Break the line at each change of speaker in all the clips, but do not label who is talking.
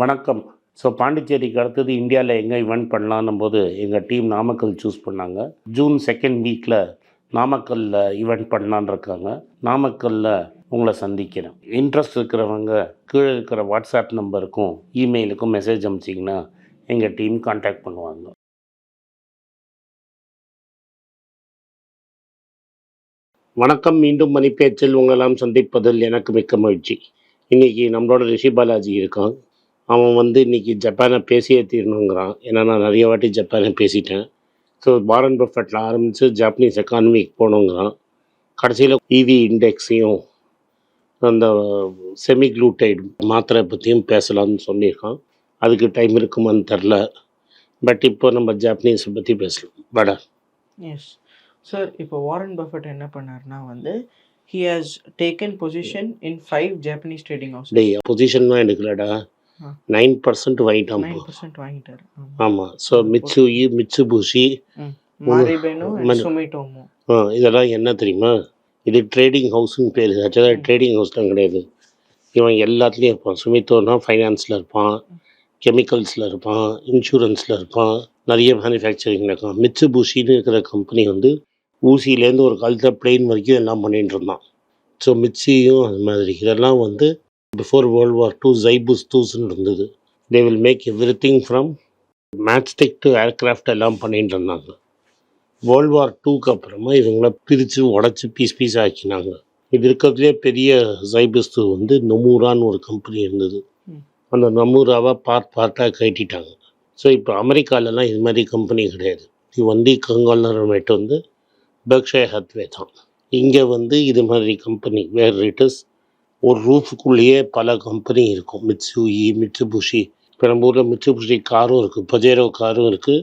வணக்கம். ஸோ பாண்டிச்சேரிக்கு அடுத்தது இந்தியாவில் எங்கே இவெண்ட் பண்ணலான்னும் போது எங்கள் டீம் நாமக்கல் சூஸ் பண்ணாங்க. ஜூன் செகண்ட் வீக்கில் நாமக்கல்லில் இவெண்ட் பண்ணலான்னு இருக்காங்க. நாமக்கல்லில் உங்களை சந்திக்கிறேன். இன்ட்ரெஸ்ட் இருக்கிறவங்க கீழே இருக்கிற வாட்ஸ்அப் நம்பருக்கும் இமெயிலுக்கும் மெசேஜ் அனுப்பிச்சிங்கன்னா எங்கள் டீம் காண்டாக்ட் பண்ணுவாங்க. வணக்கம். மீண்டும் மணிப்பேச்சில் உங்களெல்லாம் சந்திப்பதில் எனக்கு மிக்க மகிழ்ச்சி. இன்னைக்கு நம்மளோட ரிஷி பாலாஜி இருக்கான். அவன் வந்து இன்னைக்கு ஜப்பானை பேசியே தீரணுங்கிறான். ஏன்னா நான் நிறைய வாட்டி ஜப்பானை பேசிட்டேன். ஸோ பாரன் பஃபெட்டில் ஆரம்பித்து ஜாப்பனீஸ் எக்கானமிக்கு போகணுங்கிறான். கடைசியில் இவி இண்டெக்ஸையும் அந்த செமி குளூட்டைடு மாத்திரை பற்றியும் பேசலாம்னு சொல்லியிருக்கான். அதுக்கு டைம் இருக்குமான்னு தெரில பட் இப்போ நம்ம ஜாப்பனீஸை பற்றி பேசலாம். பட
எஸ் சார் இப்போ வாரன் பஃபட் என்ன பண்ணாருன்னா வந்து he has taken position in five Japanese trading house
டேய் பொசிஷன்லாம் எடுக்கலடா. நைன் பர்சன்ட் வாங்கிட்டான்
பர்சன்ட் வாங்கிட்டாரு.
ஆமாம் ஸோ மன-
சுமிட்டோமோ.
ஆ இதெல்லாம் என்ன தெரியுமா? இது ட்ரேடிங் ஹவுஸ்னு பேர். ஆக்சுவலாக ட்ரேடிங் ஹவுஸ்லாம் கிடையாது. இவன் எல்லாத்துலேயும் இருப்பான். சுமித்தோனா ஃபைனான்ஸில் இருப்பான் கெமிக்கல்ஸில் இருப்பான் இன்சூரன்ஸில் இருப்பான் நிறைய மேனுஃபேக்சரிங்கில் இருக்கான். மிட்சுபூஷின்னு இருக்கிற கம்பெனி வந்து ஊசியிலேருந்து ஒரு காலத்தில் பிளெயின் வரைக்கும் எல்லாம் பண்ணிட்டு இருந்தான். ஸோ மிட்சியும் அது மாதிரி. இதெல்லாம் வந்து பிஃபோர் வேர்ல்டு வார் டூ ஜைபுஸ் டூஸ்ன்னு இருந்தது. They will make everything from matchstick to aircraft எல்லாம் பண்ணிட்டு இருந்தாங்க. வேர்ல்டு வார் டூக்கு அப்புறமா இவங்கள பிரித்து உடச்சி பீஸ் பீஸ் ஆக்கினாங்க. இது இருக்கிறதுலே பெரிய ஜைபிஸ்து வந்து நொமூரான்னு ஒரு கம்பெனி இருந்தது. அந்த நொமூராவை பார்ட் பார்ட்டாக கட்டிட்டாங்க. ஸோ இப்போ அமெரிக்காலலாம் இது மாதிரி கம்பெனி கிடையாது. இது வந்து கங்காலரமேட் வந்து பெர்க்ஷே ஹத்வே தான். இங்கே வந்து இது மாதிரி கம்பெனி வேர் இஸ் ஒரு ரூஃபுக்குள்ளேயே பல கம்பெனி இருக்கும். மிட்சுயி மிட்சுபுஷி இப்போ நம்ம ஊரில் மிட்சுபுஷி காரும் இருக்குது பஜேரோ காரும் இருக்குது.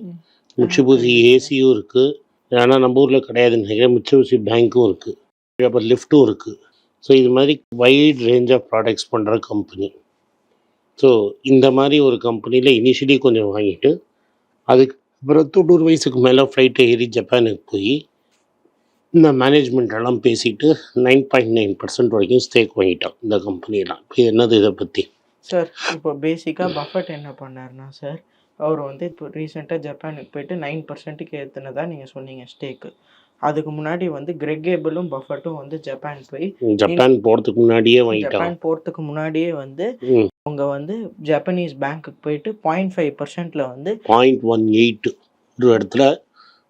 மிட்சுபுஷி ஏசியும் இருக்குது ஆனால் நம்ம ஊரில் கிடையாது நினைக்கிறேன். மிட்சுபுஷி பேங்க்கும் இருக்குது அப்புறம் லிஃப்ட்டும் இருக்குது ஸோ இது மாதிரி வைட் ரேஞ்ச் ஆஃப் ப்ராடக்ட்ஸ் பண்ணுற கம்பெனி ஸோ இந்த மாதிரி ஒரு கம்பெனியில் இனிஷியலி கொஞ்சம் வாங்கிட்டு அதுக்கு அப்புறம் தொண்ணூறு வயசுக்கு மேலே ஃப்ளைட்டை ஏறி ஜப்பானுக்கு போய் இந்த மேனேஜ்மெண்ட் எல்லாம் பேசிட்டு நைன் பாயிண்ட் நைன் பர்சன்ட் வரைக்கும் ஸ்டேக் வாங்கிட்டான் இந்த கம்பெனியெலாம் இப்போ என்னது இதை பற்றி
சார் இப்போ பேசிக்காக பஃபட் என்ன பண்ணாருன்னா சார் அவர் வந்து இப்போ ரீசெண்டாக ஜப்பானுக்கு போயிட்டு நைன் பர்சன்ட்டுக்கு ஏற்றுனதா நீங்கள் சொன்னீங்க ஸ்டேக்கு அதுக்கு முன்னாடி வந்து கிரெகேபிளும் பஃபட்டும் வந்து ஜப்பான் போய்
ஜப்பான் போகிறதுக்கு முன்னாடியே
ஜப்பான் போகிறதுக்கு முன்னாடியே வந்து அவங்க வந்து ஜப்பனீஸ் பேங்க்குக்கு போயிட்டு பாயிண்ட் ஃபைவ் பர்சன்ட்ல வந்து
பாயிண்ட் ஒன் எயிட் ஒரு இடத்துல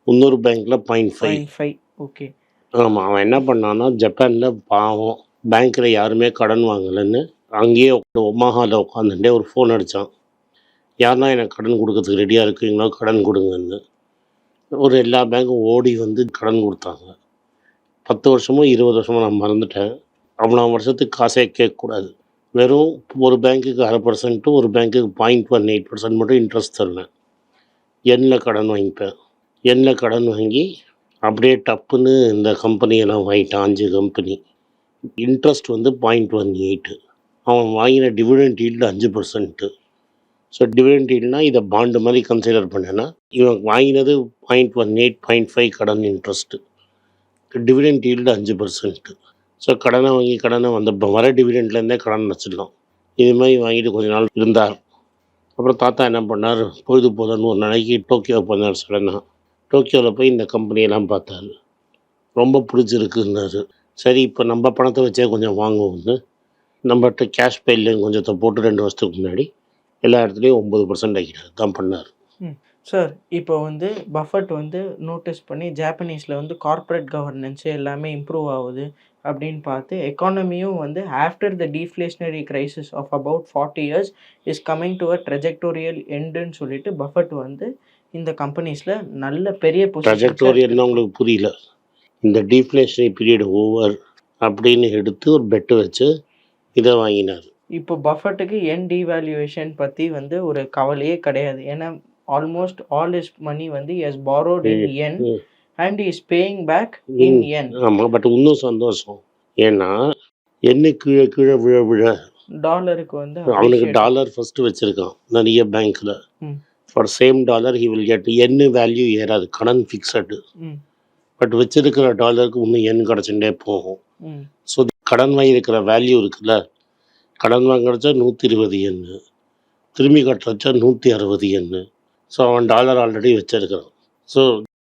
இன்னொரு பேங்க்கில் பாயிண்ட் ஃபைவ்
ஃபைவ் ஓகே.
ஆமாம் அவன் என்ன பண்ணான்னா ஜப்பானில் பாவம் பேங்க்கில் யாருமே கடன் வாங்கலைன்னு அங்கேயே ஒமாஹாவில் உட்காந்துட்டே ஒரு ஃபோன் அடித்தான் யாருன்னா எனக்கு கடன் கொடுக்கறதுக்கு ரெடியாக இருக்கீங்களோ? கடன் கொடுங்கன்னு. ஒரு எல்லா பேங்க்கும் ஓடி வந்து கடன் கொடுத்தாங்க. பத்து வருஷமோ இருபது வருஷமோ நான் மறந்துட்டேன். அவ்வளோ வருஷத்துக்கு காசே கேட்கக்கூடாது. வெறும் ஒரு பேங்க்குக்கு அரை பர்சன்ட்டும் ஒரு பேங்க்குக்கு பாயிண்ட் ஒன் எயிட் பர்சன்ட் மட்டும் இன்ட்ரெஸ்ட் தருவேன். எண்ணில் கடன் வாங்கிப்பேன். எண்ணில் கடன் வாங்கி அப்படியே டப்புன்னு இந்த கம்பெனியெல்லாம் வாங்கிட்டான் அஞ்சு கம்பெனி இன்ட்ரெஸ்ட் வந்து பாயிண்ட் ஒன் எயிட்டு அவன் வாங்கின டிவிடெண்ட் ஈல்டு அஞ்சு பர்சன்ட்டு ஸோ டிவிடெண்ட் ஈல்ட்னா இதை பாண்டு மாதிரி கன்சிடர் பண்ணேன்னா இவன் வாங்கினது point one eight point five கடன் இன்ட்ரெஸ்ட்டு டிவிடெண்ட் ஈல்டு அஞ்சு பர்சன்ட்டு ஸோ கடனை வாங்கி கடனை வந்த வர டிவிடெண்ட்லேருந்தே கடன் வச்சிடலாம். இது மாதிரி வாங்கிட்டு கொஞ்ச நாள் இருந்தார். அப்புறம் தாத்தா என்ன பண்ணார்? பொழுது போதுன்னு ஒரு நாளைக்கு டோக்கியோ போனார் சடனாக டோக்கியோவில் போய் இந்த கம்பெனியெல்லாம் பார்த்தாரு. ரொம்ப பிடிச்சிருக்குன்னாரு. சரி இப்போ நம்ம பணத்தை வச்சே கொஞ்சம் வாங்குவோம்னு. நம்மகிட்ட கேஷ் பெயிலையும் கொஞ்சத்தை போட்டு ரெண்டு வருஷத்துக்கு முன்னாடி எல்லா இடத்துலையும் ஒம்பது பர்சன்ட் ஆகிட்டார் தான் பண்ணார்.
சார் இப்போ வந்து பஃபட் வந்து நோட்டீஸ் பண்ணி ஜாப்பனீஸில் வந்து கார்ப்பரேட் கவர்னன்ஸு எல்லாமே இம்ப்ரூவ் ஆகுது அப்படின்னு பார்த்து எக்கானமியும் வந்து after the deflationary crisis of about forty years is coming to a trajectorial எண்டுன்னு சொல்லிட்டு பஃபட் வந்து இந்த கம்பெனிஸில் நல்ல பெரிய பொசிஷன்
ட்ரஜெக்டோரியல்னா உங்களுக்கு புரியல? இந்த டீஃப்ளேஷனரி பீரியட் ஓவர் அப்படின்னு எடுத்து ஒரு பெட்டு வச்சு இதை வாங்கினார்.
இப்போ பஃபட்டுக்கு என் டிவேல்யூவேஷன் பற்றி வந்து ஒரு கவலையே கிடையாது. ஏன்னா ஆல்மோஸ்ட் ஆல் இஸ் மணி வந்து is borrowed in yen. And is paying back in yen
ஆமாம் பட் இன்னும் சந்தோஷம். ஏன்னா என்ன கீழே கீழே விழ விழ
டாலருக்கு வந்து
அவனுக்கு டாலர் ஃபர்ஸ்ட் வச்சிருக்கான். நிறைய பேங்க்ல. For same dollar he will get என்ன வேல்யூ ஏறாது கடன் ஃபிக்ஸடு பட் வச்சிருக்கிற டாலருக்கு இன்னும் எண் கிடச்சுட்டே போகும். ஸோ கடன் வாங்கியிருக்கிற வேல்யூ இருக்குல்ல? கடன் வாங்கிச்சா நூற்றி இருபது எண் திரும்பி கட்டுறச்சா நூற்றி அறுபது எண்ணு ஸோ அவன் டாலர் ஆல்ரெடி வச்சிருக்கிறான். So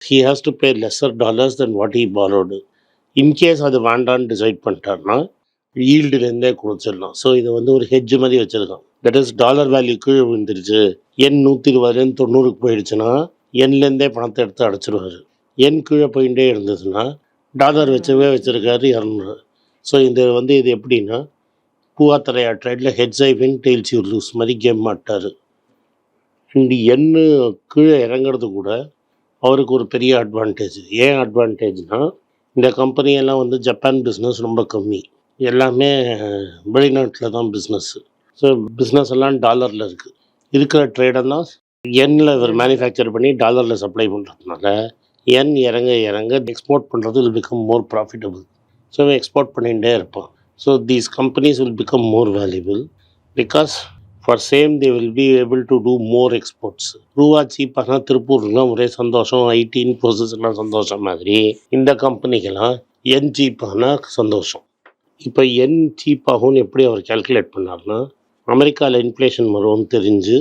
he has to pay lesser dollars then what he பாலோடு இன்கேஸ் அது வேண்டான்னு டிசைட் பண்ணிட்டாருன்னா ஈல்டுலேருந்தே கொடுத்துடலாம். ஸோ இதை வந்து ஒரு ஹெட்ஜ் மாதிரி வச்சுருக்கான். தட் இஸ் டாலர் வேல்யூ கீழே விழுந்துருச்சு. எண் நூற்றி இருபதுலேருந்து தொண்ணூறுக்கு போயிடுச்சுன்னா எண்லேருந்தே பணத்தை எடுத்து அடைச்சிருவாரு. எண் கீழே போயிட்டே இருந்ததுன்னா டாலர் வச்சவே வச்சுருக்காரு இரநூறு. ஸோ இது வந்து இது எப்படின்னா பூவாத்தரையா ட்ரைடில் heads I win tails you lose மாதிரி கேம் ஆட்டார். இந்த எண்ணு கீழே இறங்குறது கூட அவருக்கு ஒரு பெரிய அட்வான்டேஜ் ஏன் அட்வான்டேஜ்னா இந்த கம்பெனியெல்லாம் வந்து ஜப்பான் பிஸ்னஸ் ரொம்ப கம்மி. எல்லாமே வெளிநாட்டில் தான் பிஸ்னஸ்ஸு ஸோ பிஸ்னஸ் எல்லாம் டாலரில் இருக்குது இருக்கிற ட்ரேடெல்லாம் எண்ணில் இவர் மேனுஃபேக்சர் பண்ணி டாலரில் சப்ளை பண்ணுறதுனால எண் இறங்க இறங்க எக்ஸ்போர்ட் பண்ணுறது will become more profitable so export பண்ணிகிட்டே இருப்பான். So these companies will become more valuable because for same they will be able to do more exports ரூவா சீப்பாக திருப்பூர்லாம் ஒரே சந்தோஷம் ஐடி இன்ஃபோசிஸ் எல்லாம் சந்தோஷம் மாதிரி இந்த கம்பெனிக்கெல்லாம் என் சீப்பானா சந்தோஷம். இப்போ என் சீப்பாகும்னு எப்படி அவர் கால்குலேட் பண்ணார்னா அமெரிக்காவில் இன்ஃப்ளேஷன் வரும்னு தெரிஞ்சு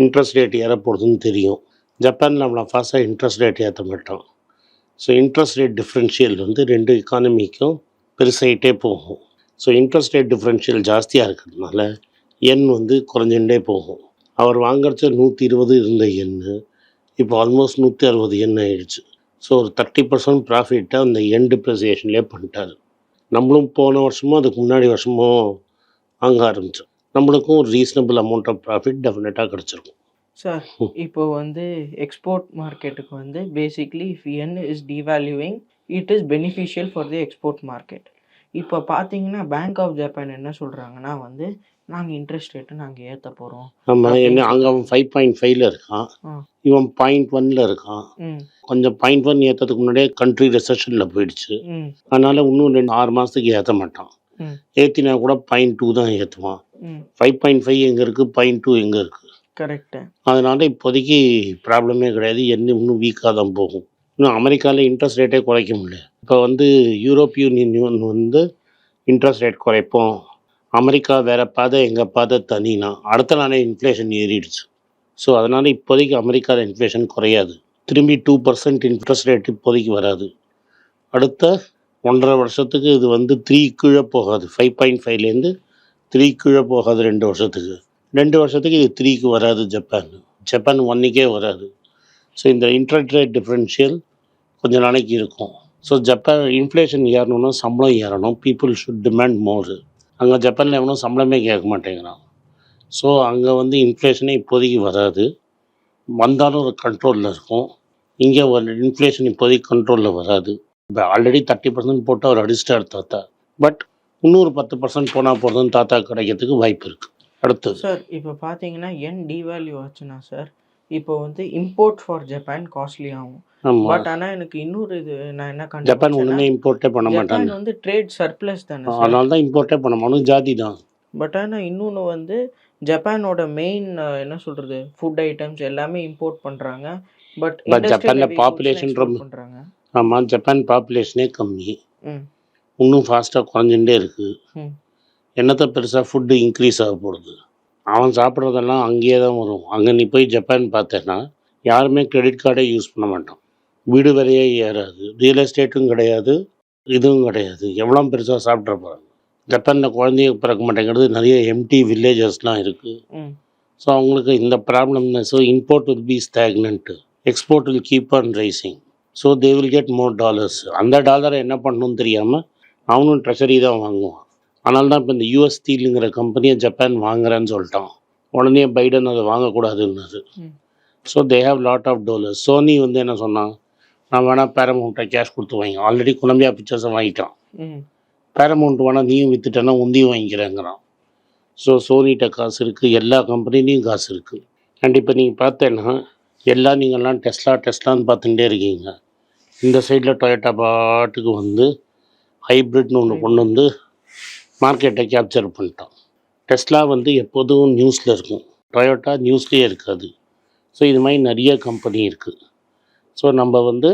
இன்ட்ரெஸ்ட் ரேட் ஏறப்போகுதுன்னு தெரியும். ஜப்பானில் நம்மளை ஃபாஸ்ட்டாக இன்ட்ரெஸ்ட் ரேட் ஏற்ற மாட்டோம். ஸோ இன்ட்ரெஸ்ட் ரேட் டிஃப்ரென்ஷியல் வந்து ரெண்டு எக்கானமிக்கும் பெருசாகிட்டே போகும். ஸோ இன்ட்ரெஸ்ட் ரேட் டிஃப்ரென்ஷியல் ஜாஸ்தியாக இருக்கிறதுனால எண் வந்து குறைஞ்சுட்டே போகும். அவர் வாங்குறச்ச நூற்றி இருபது இருந்த எண் இப்போ ஆல்மோஸ்ட் நூற்றி அறுபது எண் ஆகிடுச்சு ஸோ ஒரு தேர்ட்டி பர்சன்ட் ப்ராஃபிட்டை அந்த எண் டிப்ரிசியேஷன்லேயே பண்ணிட்டார். நம்மளும் போன வருஷமும் அதுக்கு முன்னாடி வருஷமும் வாங்க ஆரம்பித்தோம் நம்மளுக்கும் ஒரு ரீசனபிள் அமௌண்ட் ஆஃப் ப்ராஃபிட் டெஃபினட்டாக கிடச்சிருக்கும்.
சார் இப்போ வந்து எக்ஸ்போர்ட் மார்க்கெட்டுக்கு வந்து basically if yen is devaluing it is beneficial for the export market இப்போ பார்த்தீங்கன்னா பேங்க் ஆஃப் ஜப்பான் என்ன சொல்கிறாங்கன்னா வந்து நாங்கள் இன்ட்ரெஸ்ட் ரேட்டு நாங்கள் ஏற்ற போகிறோம்
நம்ம என்ன அங்கே அவன் ஃபைவ் பாயிண்ட் ஃபைவ்ல இருக்கான். இவன் பாயிண்ட் ஒன்ல இருக்கான். கொஞ்சம் பாயிண்ட் ஒன் ஏற்றதுக்கு முன்னாடியே கண்ட்ரி ரெசஷனில் போயிடுச்சு. அதனால் இன்னும் ரெண்டு ஆறு மாதத்துக்கு ஏற்ற மாட்டான். ஏற்றினா கூட பாயிண்ட் டூ தான் ஏற்றுவான் ஃபைவ் பாயிண்ட் ஃபைவ் எங்கே இருக்குது பாயிண்ட் டூ எங்கே இருக்குது
கரெக்டு
அதனால இப்போதைக்கு ப்ராப்ளமே கிடையாது. என்ன இன்னும் வீக்காக தான் போகும். இன்னும் அமெரிக்காவில் இன்ட்ரெஸ்ட் ரேட்டே குறைக்க முடியல. இப்போ வந்து யூரோப்பியன் யூனியன் வந்து இன்ட்ரெஸ்ட் ரேட் குறைப்போம். அமெரிக்கா வேற பாதை எங்கள் பாதை தனினா அடுத்த நாளே இன்ஃப்ளேஷன் ஏறிடுச்சு. ஸோ அதனால் இப்போதைக்கு அமெரிக்காவில் இன்ஃப்ளேஷன் குறையாது. திரும்பி டூ பர்சன்ட் இன்ட்ரெஸ்ட் ரேட் இப்போதைக்கு வராது. அடுத்த ஒன்றரை வருஷத்துக்கு இது வந்து த்ரீ கீழே போகாது. ஃபைவ் பாயிண்ட் ஃபைவ்லேருந்து த்ரீ கீழே போகாது ரெண்டு வருஷத்துக்கு. ரெண்டு வருஷத்துக்கு இது த்ரீக்கு வராது ஜப்பான். ஜப்பான் ஒன்றுக்கே வராது. ஸோ இந்த இன்ட்ரெஸ்ட் ரேட் டிஃப்ரென்ஷியல் கொஞ்சம் நாளைக்கு இருக்கும். ஸோ ஜப்பான் இன்ஃப்ளேஷன் ஏறணும்னா சம்பளம் ஏறணும். பீப்புள் ஷுட் டிமாண்ட் மோர் அங்கே ஜப்பானில் எவனும் சம்பளமே கேட்க மாட்டேங்கிறான். ஸோ அங்கே வந்து இன்ஃப்ளேஷனே இப்போதைக்கு வராது. வந்தாலும் ஒரு கண்ட்ரோலில் இருக்கும். இங்கே ஒரு இன்ஃப்ளேஷன் இப்போதைக்கு கண்ட்ரோலில் வராது. இப்போ ஆல்ரெடி தேர்ட்டி பர்சன்ட் போட்டு அவர் அடிச்சிட்டார் தாத்தா. பட் இன்னொரு பத்து பர்சன்ட் போனால் போதும் தாத்தா கிடைக்கிறதுக்கு வாய்ப்பு இருக்குது அடுத்தது.
சார் இப்போ பார்த்தீங்கன்னா என் டிவேல்யூ ஆச்சுன்னா சார் இப்போ வந்து இம்போர்ட் ஃபார் ஜப்பான் காஸ்ட்லி ஆகும். பட் ஆனால் எனக்கு இன்னொரு இது நான் என்ன
ஜப்பான் ஒன்றுமே இம்போர்ட்டே பண்ண மாட்டாங்க.
வந்து ட்ரேட் சர்ப்ளஸ் தானே
அதனால தான் இம்போர்ட்டே பண்ண மாட்டோம் ஜாதி தான்.
பட் ஆனால் இன்னொன்று வந்து ஜப்பானோட மெயின் என்ன சொல்கிறது ஃபுட் ஐட்டம்ஸ் எல்லாமே இம்போர்ட் பண்ணுறாங்க பட்
ஜப்பான்ல population ரொம்ப-
பண்ணுறாங்க
ஆமாம் ஜப்பான் பாப்புலேஷனே கம்மி. இன்னும் ஃபாஸ்ட்டாக குறைஞ்சுட்டே இருக்குது என்னத்தை பெருசாக ஃபுட்டு இன்க்ரீஸ் ஆக போகிறது அவன் சாப்பிட்றதெல்லாம் அங்கேயே தான் வரும். அங்கே நீ போய் ஜப்பான் பார்த்தேன்னா யாருமே கிரெடிட் கார்டே யூஸ் பண்ண மாட்டான். வீடு வரையே ஏறாது. ரியல் எஸ்டேட்டும் கிடையாது. இதுவும் கிடையாது. எவ்வளோ பெருசாக சாப்பிட்ற போகிறாங்க ஜப்பானில் குழந்தைய பிறக்க மாட்டேங்கிறது நிறைய எம்டி வில்லேஜஸ்லாம் இருக்குது ஸோ அவங்களுக்கு இந்த problem so import will be stagnant export will keep on rising so they will get more dollars அந்த டாலரை என்ன பண்ணணும்னு தெரியாமல் அவனும் ட்ரெஷரி தான் வாங்குவான். அதனால தான் இப்போ இந்த யூஎஸ் ஸ்டீலுங்கிற கம்பெனியை ஜப்பான் வாங்குறேன்னு சொல்லிட்டான். உடனே பைடன் அதை வாங்கக்கூடாதுன்னாரு.
ம்.
So they have lot of dollars Sony வந்து என்ன சொன்னான்? நான் வேணால் பேரமௌண்ட்டை கேஷ் கொடுத்து வாங்கி ஆல்ரெடி கொலம்பியா பிக்சர்ஸை வாங்கிட்டான். பேரமௌண்ட் வேணால் நீயும் விற்றுட்டேன்னா உந்தியும் வாங்கிக்கிறேங்கிறான். ஸோ சோனிகிட்ட காசு இருக்குது எல்லா கம்பெனிலையும் காசு இருக்குது அண்ட் இப்போ நீங்கள் பார்த்தேன்னா எல்லாம் நீங்கள்லாம் டெஸ்லா டெஸ்லான்னு பார்த்துட்டே இருக்கீங்க. இந்த சைடில் டொயோட்டா பாட்டுக்கு வந்து ஹைப்ரிட்னு ஒன்று கொண்டு வந்து மார்க்கெட்டை கேப்சர் பண்ணிட்டான் டெஸ்லா வந்து எப்போதும் நியூஸில் இருக்கும். டொயோட்டா நியூஸ்லேயே இருக்காது. ஸோ இது மாதிரி நிறைய கம்பெனி இருக்குது ஸோ நம்ம வந்து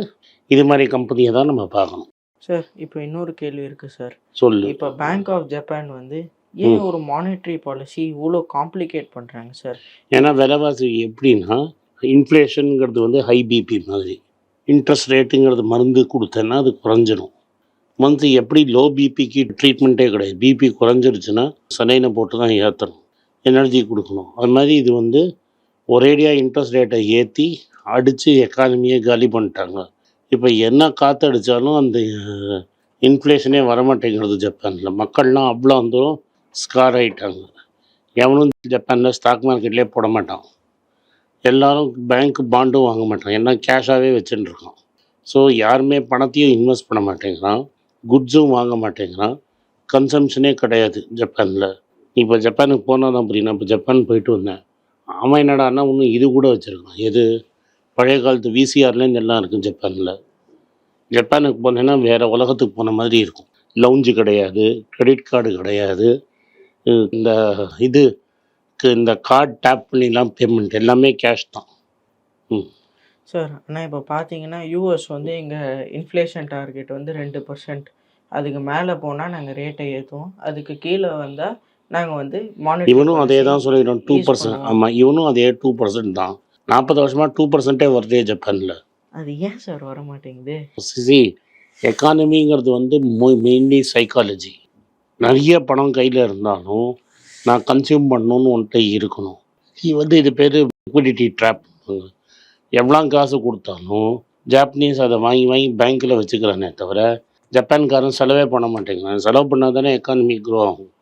இது மாதிரி கம்பெனியை தான் நம்ம பார்க்கணும்.
சார் இப்போ இன்னொரு கேள்வி இருக்குது சார்
சொல்லு.
இப்போ பேங்க் ஆஃப் ஜப்பான் வந்து ஏன் ஒரு மானிட்டரி பாலிசி இவ்வளோ காம்ப்ளிகேட் பண்ணுறாங்க சார்
ஏன்னா விலைவாசி எப்படின்னா இன்ஃப்ளேஷனுங்கிறது வந்து ஹை பிபி மாதிரி. இன்ட்ரெஸ்ட் ரேட்டுங்கிறது மருந்து கொடுத்தேன்னா அது குறைஞ்சிடும் மந்த்லி எப்படி லோ பிபிக்கு ட்ரீட்மெண்ட்டே கிடையாது. பிபி குறைஞ்சிருச்சுன்னா சனைனை போட்டு தான் ஏற்றணும் எனர்ஜி கொடுக்கணும். அது மாதிரி இது வந்து ஒரேடியாக இன்ட்ரெஸ்ட் ரேட்டை ஏற்றி அடித்து எக்கானமியை காலி பண்ணிட்டாங்க. இப்போ என்ன காற்று அடித்தாலும் அந்த இன்ஃப்ளேஷனே வரமாட்டேங்கிறது ஜப்பானில். மக்கள்லாம் அவ்வளோ வந்துடும் ஸ்கார் ஆகிட்டாங்க எவனும் ஜப்பானில் ஸ்டாக் மார்க்கெட்லேயே போட மாட்டான். எல்லாரும் பேங்க் பாண்டும் வாங்க மாட்டாங்க. ஏன்னா கேஷாகவே வச்சுட்டு ஸோ யாருமே பணத்தையும் இன்வெஸ்ட் பண்ண மாட்டேங்கிறான். குட்ஸும் வாங்க மாட்டேங்கிறான். கன்சம்ஷனே கிடையாது ஜப்பானில். இப்போ ஜப்பானுக்கு போனால் தான் புரியும் நான் இப்போ ஜப்பான் போயிட்டு வந்தேன். அவன் என்னடான்னா இன்னும் இது கூட வச்சுருக்கான். எது? பழைய காலத்து விசிஆர்லேருந்து எல்லாம் இருக்கும் ஜப்பானில். ஜப்பானுக்கு போனேன்னா வேறு உலகத்துக்கு போன மாதிரி இருக்கும். லவுஞ்சு கிடையாது. கிரெடிட் கார்டு கிடையாது. இந்த இது க்கு இந்த கார்டு டேப் பண்ணிலாம் பேமெண்ட் எல்லாமே கேஷ் தான்.
சார் ஆனால் இப்போ பார்த்தீங்கன்னா யூஎஸ் வந்து எங்கள் இன்ஃப்ளேஷன் டார்கெட் வந்து ரெண்டு பர்சன்ட் அதுக்கு மேலே போனால் நாங்கள் ரேட்டை ஏற்றுவோம் அதுக்கு கீழே வந்தால் நாங்கள் வந்து
இவனும் அதே தான் சொல்லிடுறோம் டூ பர்சன்ட். ஆமாம் இவனும் அதே டூ பர்சன்ட் தான். நாற்பது வருஷமாக டூ பர்சன்ட்டே வருதே ஜப்பானில்.
அது ஏன் சார் வர மாட்டேங்குது
சி எக்கானமிங்கிறது வந்து மெயின்லி சைக்காலஜி நிறைய பணம் கையில் இருந்தாலும் நான் கன்சியூம் பண்ணணும்னு ஒன்றை இருக்கணும். இது வந்து இது பேர் லிக்விடிட்டி ட்ராப் எவ்வளோ காசு கொடுத்தாலும் ஜாப்பனீஸ் அதை வாங்கி வாங்கி பேங்க்கில் வச்சுக்கிறானே தவிர ஜப்பான்காரன் செலவே பண்ண மாட்டேங்கிறான். செலவு பண்ணால் தானே எக்கானமி க்ரோ ஆகும்.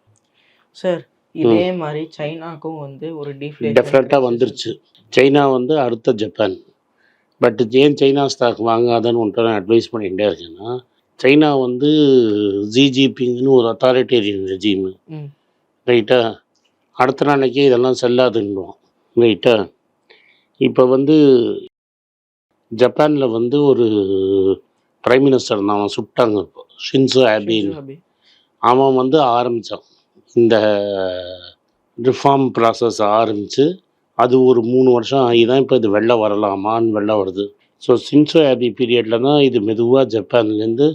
சார் இதே மாதிரி சைனாக்கும் வந்து ஒரு
டெஃபினட்டாக வந்துருச்சு. சைனா வந்து அடுத்த ஜப்பான் பட் ஏன் சைனா ஸ்டாக் வாங்காதன்னு ஒன்று நான் அட்வைஸ் பண்ணிகிட்டே இருக்கேன்னா சைனா வந்து ஜிஜிபிங்னு ஒரு அத்தாரிட்டேரியன் ரெஜிமு ரைட்டா அடுத்த நாளைக்கு இதெல்லாம் செல்லாதுன்னுவோம். ரைட்டா இப்போ வந்து ஜப்பானில் வந்து ஒரு பிரைம் மினிஸ்டர் இருந்தான் அவன் சுட்டாங்க இப்போ. ஷின்சோ ஆபின்னு. அவன் வந்து ஆரம்பித்தான் இந்த ரிஃபார்ம் ப்ராசஸ் ஆரம்பித்து அது ஒரு மூணு வருஷம் ஆகி தான் இப்போ இது வெளில வரலாமான்னு வெளில வருது. ஸோ சின்சோ ஆபி பீரியடில் தான் இது மெதுவாக ஜப்பான்லேருந்து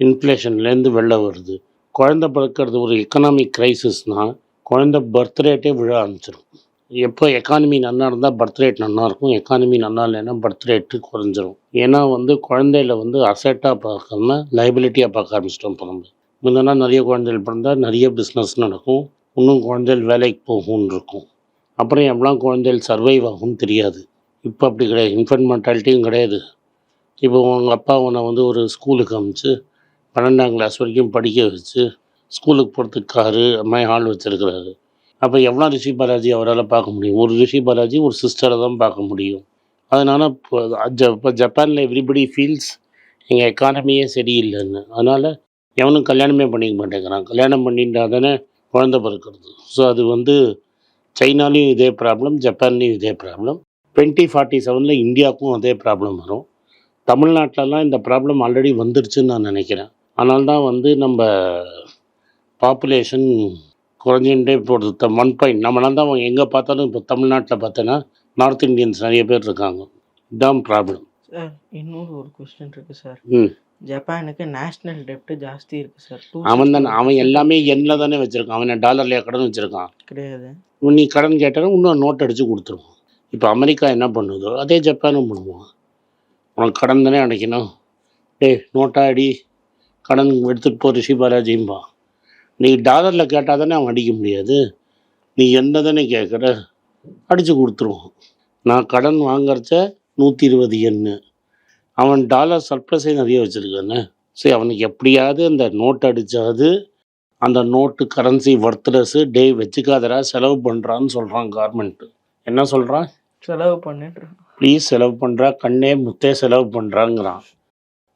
இன்ஃப்ளேஷன்லேருந்து வெளில வருது. குழந்த பிறக்கிறது ஒரு எக்கனாமிக் க்ரைசிஸ்னால் குழந்த பர்த் ரேட்டே விழ ஆரம்பிச்சிடும் எப்போ எக்கானமி நல்லா இருந்தால் பர்த் ரேட் நல்லாயிருக்கும் எக்கானமி நல்லா இல்லைன்னா பர்த் ரேட்டு குறைஞ்சிரும். ஏன்னா வந்து குழந்தையில வந்து அசெட்டாக பார்க்காம லைபிலிட்டியாக பார்க்க ஆரம்பிச்சிட்டோம் இப்போ நம்ம. நிறைய குழந்தைகள் பிறந்தால் நிறைய பிஸ்னஸ் நடக்கும் இன்னும் குழந்தைகள் வேலைக்கு போகும்னு இருக்கும். அப்புறம் எவ்வளோ குழந்தைகள் சர்வைவ் ஆகும்னு தெரியாது. இப்போ அப்படி கிடையாது. இன்ஃபென்ட் மென்டாலிட்டியும் கிடையாது. இப்போ உங்கள் அப்பா உன்னை வந்து ஒரு ஸ்கூலுக்கு அமிச்சு பன்னெண்டாம் கிளாஸ் வரைக்கும் படிக்க வச்சு ஸ்கூலுக்கு போகிறதுக்கு காரு அம்மா ஹால் வச்சுருக்கிறாரு. அப்போ எவ்வளோ ரிஷி பாலாஜி அவரால் பார்க்க முடியும்? ஒரு ரிஷி பாலாஜி ஒரு சிஸ்டரை தான் பார்க்க முடியும். அதனால் இப்போ ஜ- இப்போ ஜப்பானில் எவ்ரிபடி ஃபீல்ஸ் எங்கள் எக்கானமியே சரியில்லைன்னு. அதனால் எவனும் கல்யாணமே பண்ணிக்க மாட்டேங்கிறான். கல்யாணம் பண்ணிட்டா தானே குழந்தை பிறக்கிறது. ஸோ அது வந்து சைனாலையும் இதே ப்ராப்ளம் ஜப்பான்லேயும் இதே ப்ராப்ளம் டுவெண்ட்டி ஃபார்ட்டி செவனில் இந்தியாவுக்கும் அதே ப்ராப்ளம் வரும். தமிழ்நாட்டிலலாம் இந்த ப்ராப்ளம் ஆல்ரெடி வந்துருச்சுன்னு நான் நினைக்கிறேன். அதனால தான் வந்து நம்ம பாப்புலேஷன் குறைஞ்சிகிட்டே போகிறது த ஒன் பாயிண்ட் நம்மளால தான் அவங்க எங்கே பார்த்தாலும் இப்போ தமிழ்நாட்டில் பார்த்தோன்னா நார்த் இந்தியன்ஸ் நிறைய பேர் இருக்காங்க. இதுதான் ப்ராப்ளம்
சார் இன்னொரு ஒரு கொஸ்டின் இருக்கு சார்
ம்.
ஜப்பானுக்கு நேஷனல் டெப்ட் ஜாஸ்தி இருக்கு சார்
அவன் தானே அவன் எல்லாமே எண்ணில் தானே வச்சுருக்கான். அவன் டாலர்லையா கடன் வச்சுருக்கான்?
கிடையாது.
நீ கடன் கேட்டாலும் இன்னும் நோட் அடித்து கொடுத்துருவான். இப்போ அமெரிக்கா என்ன பண்ணுதோ அதே ஜப்பானும் பண்ணுவான். உனக்கு கடன் தானே அடைக்கணும். டேய் நோட்டா அடி. கடன் எடுத்துகிட்டு போ ரிஷி பாலாஜிம்பா நீ டாலரில் கேட்டால் தானே அவன் அடிக்க முடியாது. நீ என்ன தானே கேட்குற அடித்து கொடுத்துருவான். நான் கடன் வாங்குறச்ச நூற்றி இருபது எண்ணு. அவன் டாலர் சர்ப்ளஸே நிறைய வச்சுருக்கானே. சரி அவனுக்கு எப்படியாவது அந்த நோட் அடிச்சாது அந்த நோட்டு கரன்சி ஒர்த்லெஸ்ஸு டே வச்சுக்காதடா செலவு பண்ணுறான்னு சொல்கிறான் கவர்மெண்ட்டு என்ன சொல்கிறான்
செலவு பண்ணிட்டு
ப்ளீஸ் செலவு பண்ணுறா கண்ணே முத்தே செலவு பண்ணுறாங்கிறான்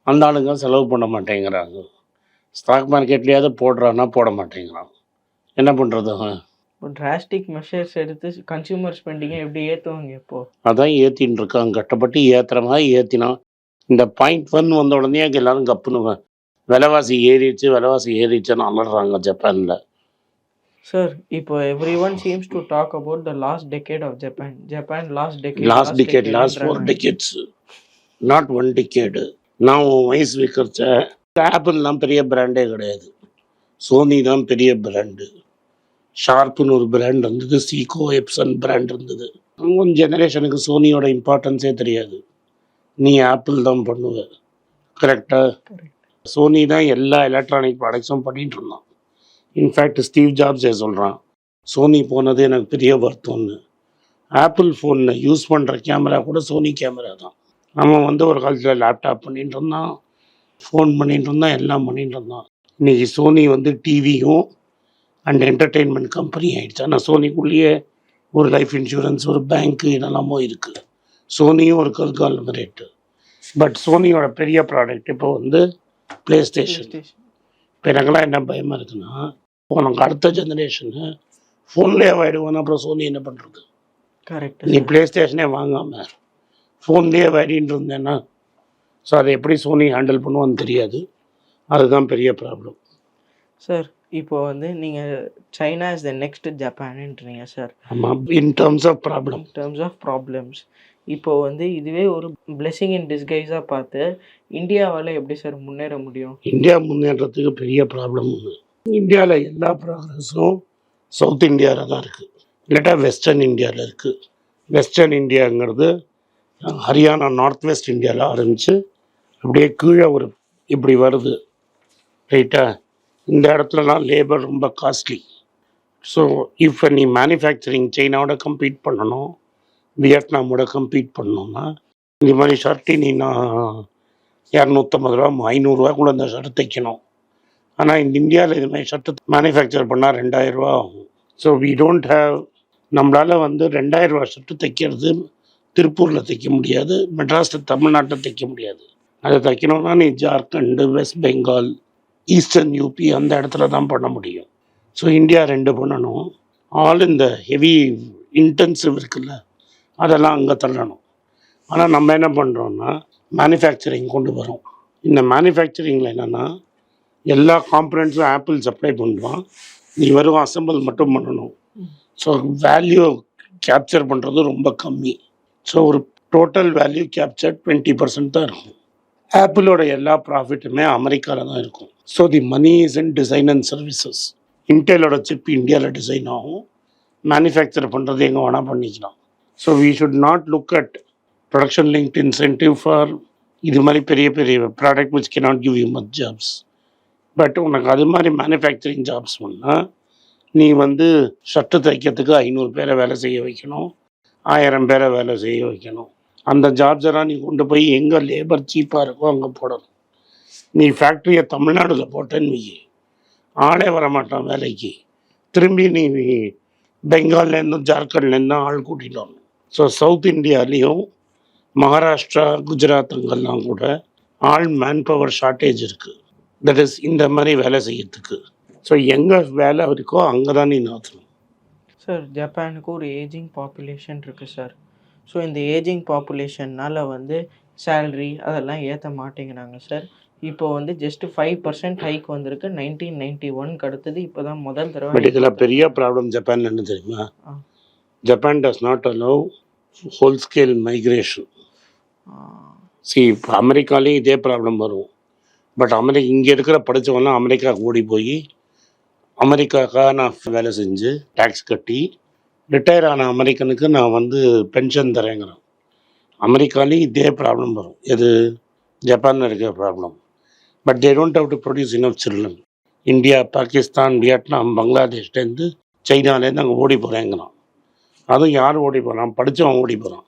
அந்த ஆளுங்க செலவு பண்ண மாட்டேங்கிறாங்க. ஸ்டாக் மார்க்கெட்லேயாவது போடுறான்னா போட மாட்டேங்கிறான். என்ன பண்ணுறது
டிராஸ்டிக் மெஷர்ஸ் எடுத்து கன்சியூமர் ஸ்பெண்டிங்கை எப்படி ஏற்றுவாங்க இப்போ?
அதான் ஏற்றின்னு இருக்கான் கட்டப்பட்டு ஏற்றுற மாதிரி ஏற்றினான் இந்த பாயிண்ட் ஒன் வந்த உடனே எல்லாரும் கப்புனுவேன். விலைவாசி ஏறிடுச்சு விலைவாசி ஏறிடுச்சுன்னு அலறாங்க ஜப்பானில்.
சார் இப்போ every one seems to talk about the lost decade of Japan Japan lost decade
lost decade lost four decades not one decade நான் வயசு வைக்கிறச்ச ஆப்பிள்லாம் பெரிய பிராண்டே கிடையாது. சோனி தான் பெரிய பிராண்டு ஷார்ப்புன்னு ஒரு பிராண்ட் இருந்தது. சீகோ எப்சன் பிராண்ட் இருந்தது. உங்கள் ஜெனரேஷனுக்கு சோனியோட இம்பார்ட்டன்ஸே தெரியாது. நீ ஆப்பிள் தான் பண்ணுவ. கரெக்டாக சோனி தான் எல்லா எலக்ட்ரானிக் ப்ராடக்ட்ஸும் பண்ணிட்டு இருந்தான். இன்ஃபேக்ட் ஸ்டீவ் ஜாப்ஸே சொல்கிறான் சோனி போனது எனக்கு பெரிய வருத்தம்னு. ஆப்பிள் ஃபோனில் யூஸ் பண்ணுற கேமரா கூட சோனி கேமரா தான். அவன் வந்து ஒரு காலத்தில் லேப்டாப் பண்ணிட்டு இருந்தான் ஃபோன் பண்ணிட்டு இருந்தான் எல்லாம் பண்ணிட்டு இருந்தான் இன்னைக்கு சோனி வந்து டிவியும் அண்ட் என்டர்டெயின்மெண்ட் கம்பெனி ஆயிடுச்சு. ஆனால் சோனிக்குள்ளேயே ஒரு லைஃப் இன்சூரன்ஸ் ஒரு பேங்க்கு இதெல்லாமோ இருக்குது சோனியும் ஒரு கல்காலமரேட்டு பட் சோனியோட பெரிய ப்ராடக்ட் இப்போ வந்து ப்ளே ஸ்டேஷன்
PlayStation.
இப்போ எனக்கெல்லாம் என்ன பயமாக இருக்குன்னா உனக்கு அடுத்த ஜெனரேஷனு ஃபோன்லேயே ஆகிடுவான் அப்புறம் சோனி என்ன பண்ணுறது
கரெக்ட்
நீ ப்ளே ஸ்டேஷனே வாங்காமல் ஃபோன்லேயே வாடின்னு இருந்தேன்னா ஸோ அதை எப்படி சோனி ஹேண்டில் பண்ணுவான்னு தெரியாது. அதுதான் பெரிய ப்ராப்ளம்
சார் இப்போ வந்து நீங்கள் சைனா இஸ் த நெக்ஸ்ட் ஜப்பான்ன்றீங்க சார்
ஆமாம் in terms of problem
terms of problems இப்போ வந்து இதுவே ஒரு பிளெஸிங் இன் டிஸ்கைஸாக பார்த்து இந்தியாவால் எப்படி சார் முன்னேற முடியும்?
இந்தியா முன்னேற்றத்துக்கு பெரிய ப்ராப்ளம் ஒன்று இந்தியாவில் எல்லா ப்ராக்ரஸும் சவுத் இந்தியாவில் தான் இருக்குது இல்லாட்டா வெஸ்டர்ன் இந்தியாவில் இருக்குது வெஸ்டர்ன் இந்தியாங்கிறது ஹரியானா நார்த் வெஸ்ட் இந்தியாவில் ஆரம்பித்து அப்படியே கீழே ஒரு இப்படி வருது. ரைட்டா இந்த இடத்துலலாம் லேபர் ரொம்ப காஸ்ட்லி ஸோ இப்போ நீ மேனுஃபேக்சரிங் சைனாவோட கம்பீட் பண்ணணும் வியட்நாமோட கம்பீட் பண்ணணும்னா இந்த மாதிரி ஷர்ட்டு நீ நான் இரநூத்தம்பது ரூபா ஐநூறுரூவா கூட இந்த ஷர்ட் தைக்கணும். ஆனால் இந்த இந்தியாவில் இது மாதிரி ஷர்ட்டு மேனுஃபேக்சர் பண்ணால் ரெண்டாயிரம் ரூபா ஆகும். ஸோ வி டோன்ட் ஹேவ் நம்மளால் வந்து ரெண்டாயிரம் ரூபா ஷர்ட்டு தைக்கிறது திருப்பூரில் தைக்க முடியாது மெட்ராஸில் தமிழ்நாட்டில் தைக்க முடியாது. அதை தைக்கணும்னா நீ ஜார்க்கண்டு வெஸ்ட் பெங்கால் ஈஸ்டர்ன் யூபி அந்த இடத்துல தான் பண்ண முடியும். ஸோ இந்தியா ரெண்டு பண்ணணும். ஆல் இந்த ஹெவி இன்டென்சிவ் இருக்குல்ல அதெல்லாம் அங்கே தள்ளணும். ஆனால் நம்ம என்ன பண்ணுறோன்னா மேனுஃபேக்சரிங் கொண்டு வரோம். இந்த மேனுஃபேக்சரிங்கில் என்னென்னா எல்லா காம்பனண்ட்ஸும் ஆப்பிள் சப்ளை பண்ணுவான். நீ வெறும் அசம்பிள் மட்டும் பண்ணணும். ஸோ வேல்யூ கேப்சர் பண்ணுறது ரொம்ப கம்மி. ஸோ ஒரு total value capture twenty percent தான் இருக்கும். ஆப்பிளோட எல்லா ப்ராஃபிட்டுமே அமெரிக்காவில் தான் இருக்கும். So the money is in design and services இன்டெலோட chip இந்தியாவில் டிசைன் ஆகும். மேனுஃபேக்சர் பண்ணுறது எங்கே வேணால் பண்ணிக்கலாம். So we should not look at production linked incentive for இது மாதிரி பெரிய பெரிய product which can not give you much jobs but உனக்கு அது மாதிரி மேனுஃபேக்சரிங் ஜாப்ஸ் ஒன்று நீ வந்து ஷர்ட்டு தைக்கிறதுக்கு ஐநூறு பேரை வேலை செய்ய வைக்கணும். ஆயிரம் பேரை வேலை செய்ய வைக்கணும். அந்த ஜாப்ஸ் நீ கொண்டு போய் எங்கே லேபர் சீப்பாக இருக்கோ அங்கே போடணும். நீ ஃபேக்ட்ரியை தமிழ்நாடுல போட்டேன்னு வை. ஆளே வரமாட்டான் வேலைக்கு. திரும்பி நீ பெங்கால்லேருந்தும் ஜார்க்கண்ட்லேருந்தும் ஆள் கூட்டிகிட்டு வரணும். ஸோ சவுத் இந்தியாலேயும் மகாராஷ்டிரா குஜராத்துங்கெல்லாம் கூட ஆள் மேன் பவர் ஷார்ட்டேஜ் இருக்குது தட் இஸ் இந்த மாதிரி வேலை செய்யறதுக்கு. ஸோ எங்கே வேலை இருக்கோ அங்கே தான் நீ நாத்தணும்.
சார் ஜப்பானுக்கு ஒரு ஏஜிங் பாப்புலேஷன் இருக்குது சார் ஸோ இந்த ஏஜிங் பாப்புலேஷன்னால வந்து சேல்ரி அதெல்லாம் ஏற்ற மாட்டேங்கிறாங்க சார் இப்போ வந்து ஜஸ்ட் ஃபைவ் பர்சன்ட் ஹைக் வந்திருக்கு. நைன்டீன் நைன்டி ஒன்க்கு அடுத்தது இப்போ தான் முதல்
பட்
தடவை
இதில் பெரிய ப்ராப்ளம் ஜப்பான் என்ன தெரியுமா. Japan does not allow whole scale migration C இப்போ அமெரிக்காலேயும் இதே ப்ராப்ளம் வரும். பட் அமெரிக்கா இங்கே இருக்கிற படித்தவங்களாம் அமெரிக்காவுக்கு ஓடி போய் அமெரிக்காக்காக நான் வேலை செஞ்சு டேக்ஸ் கட்டி ரிட்டையர் ஆன அமெரிக்கனுக்கு நான் வந்து பென்ஷன் தரேங்கிறேன். அமெரிக்காலேயும் இதே ப்ராப்ளம் வரும். எது? ஜப்பானில் இருக்கிற problem but they don't have to produce enough children India Pakistan Vietnam பங்களாதேஷ்லேருந்து சைனாலேருந்து அங்கே ஓடி போகிறேங்கிறான் அதுவும் யார் ஓடி போகிறான் படித்தவன் ஓடி போகிறான்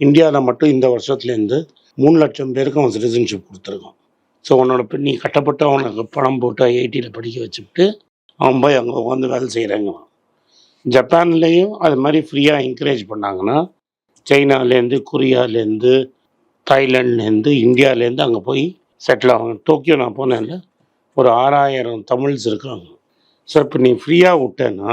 இந்தியாவில் மட்டும் இந்த வருஷத்துலேருந்து மூணு லட்சம் பேருக்கு அவன் சிட்டிசன்ஷிப் கொடுத்துருக்கான். ஸோ உன்னோட நீ கட்டப்பட்டு அவனுக்கு பணம் போட்டு ஐஐடியில் படிக்க வச்சுட்டு அவன் போய் அங்கே உட்காந்து வேலை செய்கிறாங்க ஜப்பான்லேயும் அது மாதிரி ஃப்ரீயாக என்கரேஜ் பண்ணாங்கன்னா சைனாலேருந்து கொரியாலேருந்து தாய்லாண்ட்லேருந்து இந்தியாவிலேருந்து அங்கே போய் செட்டில் ஆவாங்க. டோக்கியோ நான் போனேன்ல ஒரு ஆறாயிரம் தமிழ்ஸ் இருக்காங்க. ஸோ இப்போ நீ ஃப்ரீயாக விட்டேன்னா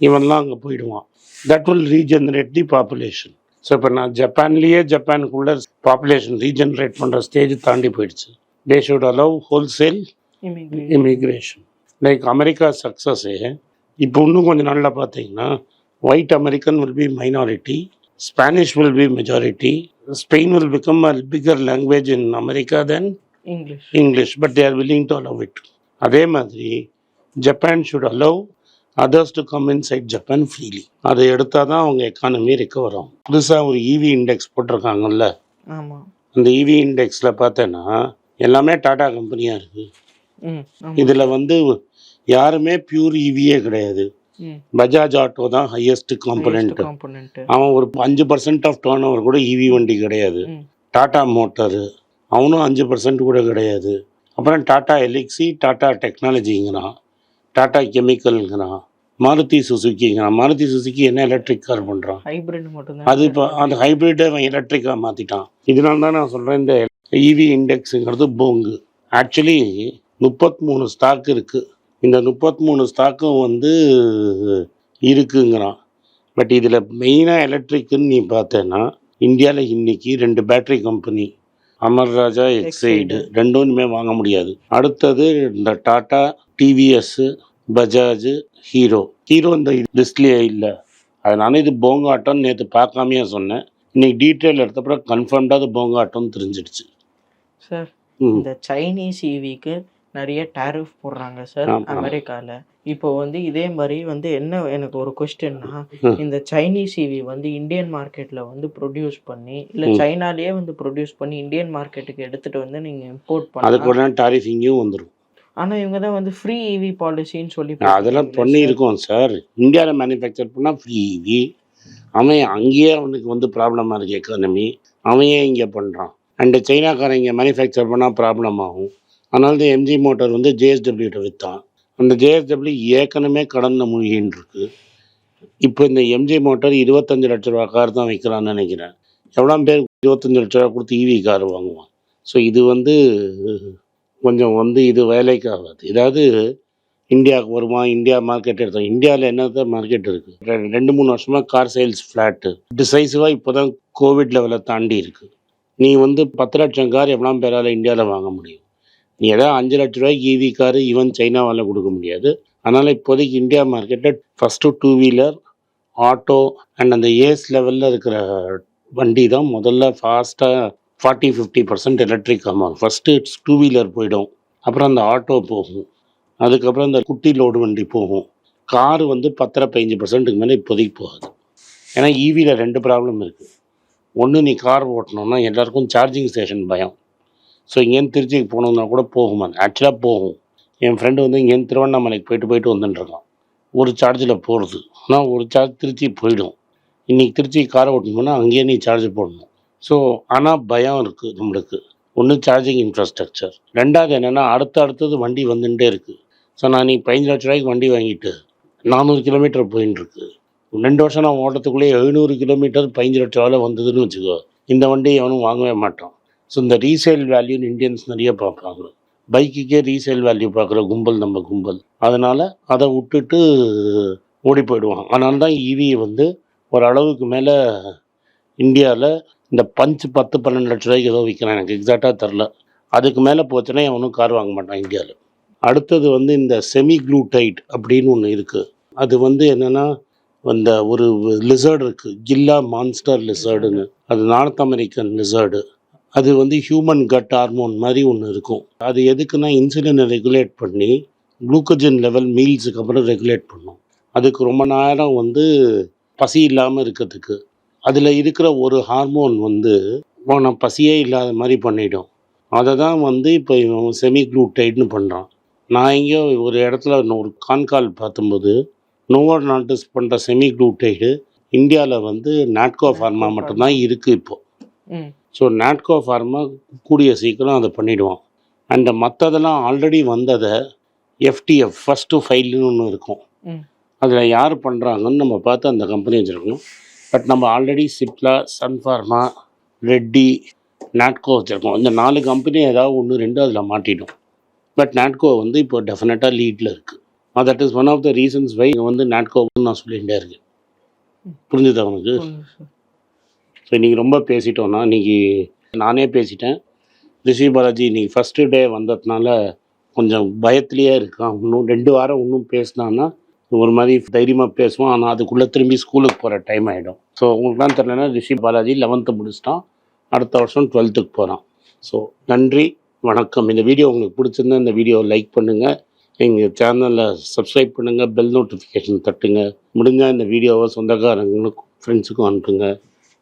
இவன்லாம் அங்கே போயிடுவான். That will regenerate the population so இப்போ நான் ஜப்பான்லேயே ஜப்பானுக்குள்ள பாப்புலேஷன் ரீஜெனரேட் பண்ணுற ஸ்டேஜ் தாண்டி போயிடுச்சு. They should allow wholesale. Immigration like America சக்ஸஸே இப்போ இன்னும் கொஞ்சம் நாளில் பார்த்தீங்கன்னா white American will be minority Spanish will be majority Spain will become a bigger language in America then
English
English but they are willing to allow it அதே மாதிரி Japan should allow others to come inside Japan freely அதை எடுத்தால் தான் அவங்க economy recover ஆகும் புதுசாக ஒரு இவி index போட்டிருக்காங்கல்ல? அந்த இவி இண்டெக்ஸில் பார்த்தேன்னா எல்லாமே டாடா கம்பெனியாக இருக்குது இதில் வந்து யாருமே பியூர் இவியே கிடையாது.
ம்
பஜாஜ் ஆட்டோ தான் ஹையஸ்ட் காம்பனண்ட் அவன் ஒரு அஞ்சு பர்சன்ட் ஆஃப் டேர்ன் ஓவர் கூட இவி வண்டி கிடையாது. டாடா மோட்டரு அவனும் அஞ்சு பர்சன்ட் கூட கிடையாது. அப்புறம் டாடா எலிக்ஸி டாடா டெக்னாலஜிங்கிறான் டாடா கெமிக்கல்ங்கிறான் மாருதி சுசுக்கிங்கிறான் மாருதி சுசுக்கி என்ன எலக்ட்ரிக் கார் பண்ணுறான் அது இப்போ அந்த ஹைப்ரிட்டை அவன் எலக்ட்ரிக்காக மாற்றிட்டான் இதனால தான் நான் சொல்கிறேன் இந்த இவி இண்டெக்ஸுங்கிறது போங்கு. ஆக்சுவலி முப்பத்தி மூணு ஸ்டாக் இருக்குது இந்த முப்பத்தி மூணு ஸ்டாக்கும் வந்து இருக்குங்கிறான். பட் இதில் மெயினாக எலக்ட்ரிக்குன்னு நீ பார்த்தேன்னா இந்தியாவில் இன்னைக்கு ரெண்டு battery company Amar Raja Exide. ரெண்டும் இனிமேல் வாங்க முடியாது. அடுத்தது இந்த Tata TVS Bajaj hero. Hero இந்த லிஸ்ட்லேயே இல்லை. அதனால இது போங்காட்டம்னு நேற்று பார்க்காமையே சொன்னேன். இன்னைக்கு டீட்டெயில் எடுத்தப்பறம் கன்ஃபார்ம்டாக அது போங்காட்டம்னு தெரிஞ்சிடுச்சு.
சார் இந்த சைனீஸ் ஈவிக்கு நிறைய டேரிஃப் போடுறாங்க சார்
ஆமா.
அமெரிக்கால இப்போ வந்து இதே மாதிரி வந்து என்ன எனக்கு ஒரு கொஸ்டின்னா. இந்த சைனீஸ் ஈவி வந்து இந்தியன் மார்க்கெட்ல வந்து ப்ரொடியூஸ் பண்ணி இல்ல. சைனாலேயே வந்து ப்ரொடியூஸ் பண்ணி இந்தியன் மார்க்கெட்டுக்கு எடுத்துட்டு வந்து நீங்க இம்போர்ட்
அதுக்கு
பண்ணலாம்
உடனே டாரிஃப் இங்கேயும் வந்துடும்
ஆனா இவங்க தான் வந்து ஃப்ரீ ஈவி பாலிசின்னு சொல்லி
அதெல்லாம் பண்ணி. இருக்கோம் சார் இந்தியாவில் மேனுஃபேக்சர் பண்ணால் ஃப்ரீ இவி அவன் அங்கேயே அவனுக்கு வந்து ப்ராப்ளமாக இருக்குது எக்கானமி அவன் ஏன் இங்கே பண்ணுறான் அண்டு சைனாக்காரன் இங்கே மேனுஃபேக்சர் பண்ணால் ப்ராப்ளம் ஆகும் அதனால தான் எம்ஜி மோட்டார் வந்து ஜேஎஸ்டபிள்யூட்ட விற்றான் அந்த ஜேஎஸ்டபிள்யூ ஏற்கனவே கடந்த மூழ்கின்னு இருக்கு இப்போ இந்த எம்ஜி மோட்டார் இருபத்தஞ்சு லட்ச ரூபா கார் தான் விற்கிறான்னு நினைக்கிறேன். எவ்வளோ பேர் இருபத்தஞ்சு லட்ச ரூபா கொடுத்து இவி கார் வாங்குவான். ஸோ இது வந்து கொஞ்சம் வந்து இது வேலைக்கு ஆகாது ஏதாவது இந்தியாவுக்கு வருமா இந்தியா மார்க்கெட் எடுத்தோம் இந்தியாவில் என்னது மார்க்கெட் இருக்குது ரெண்டு மூணு வருஷமாக கார் சேல்ஸ் ஃப்ளாட்டு டிசைசிவாக இப்போ தான் கோவிட் லெவலை தாண்டி இருக்குது நீ வந்து பத்து லட்சம் கார் எவ்வளோ பேரால் இந்தியாவில் வாங்க முடியும்? நீ ஏதாவது அஞ்சு லட்ச ரூபாய்க்கு ஈவி காரு ஈவன் சைனாவால் கொடுக்க முடியாது. அதனால் இப்போதைக்கு இந்தியா மார்க்கெட்டில் first two wheeler auto and அந்த ஏஸ் லெவலில் இருக்கிற வண்டி தான் முதல்ல ஃபாஸ்ட்டாக ஃபார்ட்டி ஃபிஃப்டி பர்சன்ட் எலக்ட்ரிக் ஆமாம் ஃபஸ்ட்டு இட்ஸ் டூ வீலர் போயிடும். அப்புறம் அந்த ஆட்டோ போகும். அதுக்கப்புறம் இந்த குட்டி லோடு வண்டி போகும். கார் வந்து பத்தரை பதினஞ்சு பர்சன்ட்டுக்கு மேலே இப்போதைக்கு போகாது. ஏன்னா ஈவியில் ரெண்டு ப்ராப்ளம் இருக்குது ஒன்று நீ கார் ஓட்டணும்னா எல்லாருக்கும் சார்ஜிங் ஸ்டேஷன் பயம். ஸோ இங்கேருந்து திருச்சிக்கு போகணுன்னா கூட போகும் ஆக்சுவலாக போகும். என் ஃப்ரெண்டு வந்து இங்கேருந்து திருவண்ணாமலைக்கு போயிட்டு போயிட்டு வந்துட்டுருக்கான் ஒரு சார்ஜில் போகிறது ஆனால் ஒரு சார்ஜ் திருச்சி போயிடும். இன்றைக்கி திருச்சி காரை ஓட்டணும்னா அங்கேயே நீ சார்ஜ் போடணும். ஸோ ஆனால் பயம் இருக்குது நம்மளுக்கு. ஒன்று சார்ஜிங் இன்ஃப்ராஸ்ட்ரக்சர் ரெண்டாவது என்னென்னா அடுத்த அடுத்தது வண்டி வந்துட்டே இருக்குது ஸோ நான் நீ பதினஞ்சு லட்ச ரூபாய்க்கு வண்டி வாங்கிட்டு நானூறு கிலோமீட்டர் போயின்னு இருக்கு. ரெண்டு வருஷம் நான் ஓட்டத்துக்குள்ளேயே எழுநூறு கிலோமீட்டர் பதினஞ்சு லட்ச ரூபாவில் வந்ததுன்னு வச்சுக்கோ இந்த வண்டி எவனும் வாங்கவே மாட்டான். ஸோ இந்த ரீசேல் வேல்யூன்னு இந்தியன்ஸ் நிறைய பார்ப்பாங்க. பைக்குக்கே ரீசேல் வேல்யூ பார்க்குற கும்பல் நம்ம கும்பல். அதனால் அதை விட்டுட்டு ஓடி போயிடுவான் அதனால தான் இவி வந்து ஓரளவுக்கு மேலே இந்தியாவில் இந்த பஞ்ச் பத்து பன்னெண்டு லட்ச ரூபாய்க்கு ஏதோ விற்கிறான் எனக்கு எக்ஸாக்டாக தெரில. அதுக்கு மேலே போச்சுன்னா அவனும் கார் வாங்க மாட்டான் இந்தியாவில் அடுத்தது வந்து இந்த செமி க்ளூடைட் அப்படின்னு ஒன்று இருக்குது அது வந்து என்னென்னா அந்த ஒரு லிசர்டு இருக்குது கில்லா மான்ஸ்டர் லிசர்டுன்னு அது நார்த் அமெரிக்கன் லிசர்டு அது வந்து ஹியூமன் கட் ஹார்மோன் மாதிரி ஒன்று இருக்கும். அது எதுக்குன்னா இன்சுலினை ரெகுலேட் பண்ணி குளுக்கோஜன் லெவல் மீல்ஸுக்கு அப்புறம் ரெகுலேட் பண்ணும். அதுக்கு ரொம்ப நேரம் வந்து பசி இல்லாமல் இருக்கிறதுக்கு. அதில் இருக்கிற ஒரு ஹார்மோன் வந்து உன பசியே இல்லாத மாதிரி பண்ணிடும். அதை தான் வந்து இப்போ இவன் செமி க்ளூடைட்னு பண்ணுறான் நான் எங்கேயோ ஒரு இடத்துல ஒரு கான்கால் பார்த்தம்போது நோவர் நாட்டிஸ் பண்ணுற செமி க்ளூடைடு இந்தியாவில் வந்து நாட்கோ ஃபார்மா மட்டும்தான் இருக்குது இப்போது ஸோ நாட்கோ ஃபார்மா கூடிய சீக்கிரம் அதை பண்ணிடுவான். அண்ட் மற்றதெல்லாம் ஆல்ரெடி வந்ததை எஃப்டிஎஃப் ஃபஸ்ட்டு ஃபைல்னு ஒன்று இருக்கும். அதில் யார் பண்ணுறாங்கன்னு நம்ம பார்த்து அந்த கம்பெனி வச்சுருக்கணும். பட் நம்ம ஆல்ரெடி சிப்லா சன்ஃபார்மா ரெட்டி நாட்கோ வச்சுருக்கோம். இந்த நாலு கம்பெனி ஏதாவது ஒன்று ரெண்டு அதில் மாட்டிடும். பட் நாட்கோ வந்து இப்போ டெஃபினட்டாக லீடில் இருக்குது that is one of the reasons why வந்து நாட்கோன்னு நான் சொல்லிகிட்டே இருக்கேன். புரிஞ்சுது
சார்
ஸோ இன்றைக்கி ரொம்ப பேசிட்டோன்னா இன்றைக்கி நானே பேசிட்டேன். ரிஷி பாலாஜி இன்னைக்கு ஃபஸ்ட்டு டே வந்ததுனால கொஞ்சம் பயத்துலேயே இருக்கான். இன்னும் ரெண்டு வாரம் இன்னும் பேசினான்னா ஒரு மாதிரி தைரியமாக பேசுவோம் ஆனால் அதுக்குள்ளே திரும்பி ஸ்கூலுக்கு போகிற டைம் ஆகிடும் ஸோ உங்களுக்குலாம் தெரியலனா ரிஷி பாலாஜி லெவன்த்து முடிச்சிட்டான். அடுத்த வருஷம் டுவெல்த்துக்கு போகிறான் ஸோ நன்றி வணக்கம். இந்த வீடியோ உங்களுக்கு பிடிச்சிருந்தா இந்த வீடியோ லைக் பண்ணுங்கள் எங்கள் சேனலை சப்ஸ்கிரைப் பண்ணுங்கள் பெல் நோட்டிஃபிகேஷன் தட்டுங்க. முடிஞ்சால் இந்த வீடியோவை சொந்தக்காரங்களுக்கும் ஃப்ரெண்ட்ஸுக்கும் அனுப்புங்க.